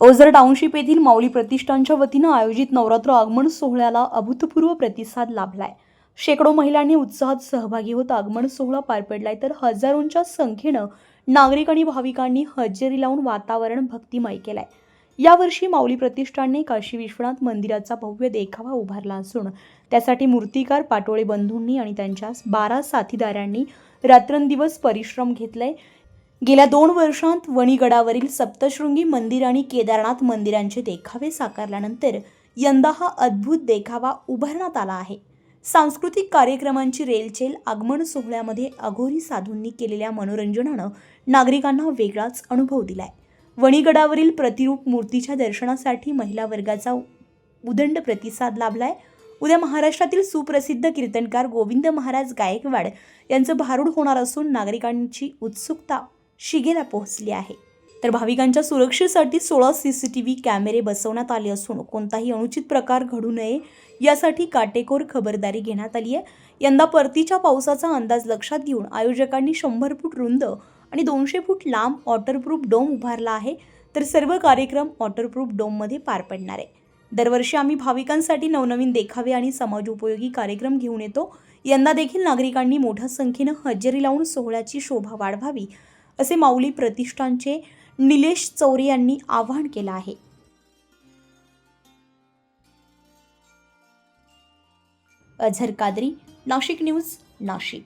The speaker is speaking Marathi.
ओझर टाउनशिप येथील माऊली प्रतिष्ठानच्या वतीनं आयोजित नवरात्र आगमन सोहळ्याला अभूतपूर्व प्रतिसाद लाभलाय. शेकडो महिलांनी उत्साहात सहभागी होत आगमन सोहळा पार पडलाय तर हजारोंच्या संख्येनं नागरिक आणि भाविकांनी हजेरी लावून वातावरण भक्तिमय केलंय. यावर्षी माऊली प्रतिष्ठानने काशी विश्वनाथ मंदिराचा भव्य देखावा उभारला असून त्यासाठी मूर्तिकार पाटोळे बंधूंनी आणि त्यांच्या बारा साथीदारांनी रात्रंदिवस परिश्रम घेतलाय. गेल्या दोन वर्षांत वणीगडावरील सप्तशृंगी मंदिर आणि केदारनाथ मंदिरांचे देखावे साकारल्यानंतर यंदा हा अद्भुत देखावा उभारण्यात आला आहे. सांस्कृतिक कार्यक्रमांची रेलचेल आगमन सोहळ्यामध्ये अघोरी साधूंनी केलेल्या मनोरंजनानं नागरिकांना वेगळाच अनुभव दिलाय. वणीगडावरील प्रतिरूप मूर्तीच्या दर्शनासाठी महिला वर्गाचा उदंड प्रतिसाद लाभलाय. उद्या महाराष्ट्रातील सुप्रसिद्ध कीर्तनकार गोविंद महाराज गायकवाड यांचं भारूड होणार असून नागरिकांची उत्सुकता शिगेला पोहोचली आहे. तर भाविकांच्या सुरक्षेसाठी सोळा सी सी टी व्ही कॅमेरे बसवण्यात आले असून कोणताही अनुचित प्रकार घडू नये यासाठी काटेकोर खबरदारी घेण्यात आली आहे. यंदा परतीच्या पावसाचा अंदाज लक्षात घेऊन आयोजकांनी शंभर फूट रुंद आणि दोनशे फूट लांब वॉटरप्रूफ डोम उभारला आहे. तर सर्व कार्यक्रम वॉटरप्रूफ डोममध्ये पार पडणार आहे. दरवर्षी आम्ही भाविकांसाठी नवनवीन देखावे आणि समाजोपयोगी कार्यक्रम घेऊन येतो. यंदा देखील नागरिकांनी मोठ्या संख्येनं हजेरी लावून सोहळ्याची शोभा वाढवावी असे माऊली प्रतिष्ठानचे निलेश चौरे यांनी आवाहन केलं आहे. अझर कादरी नाशिक न्यूज नाशिक.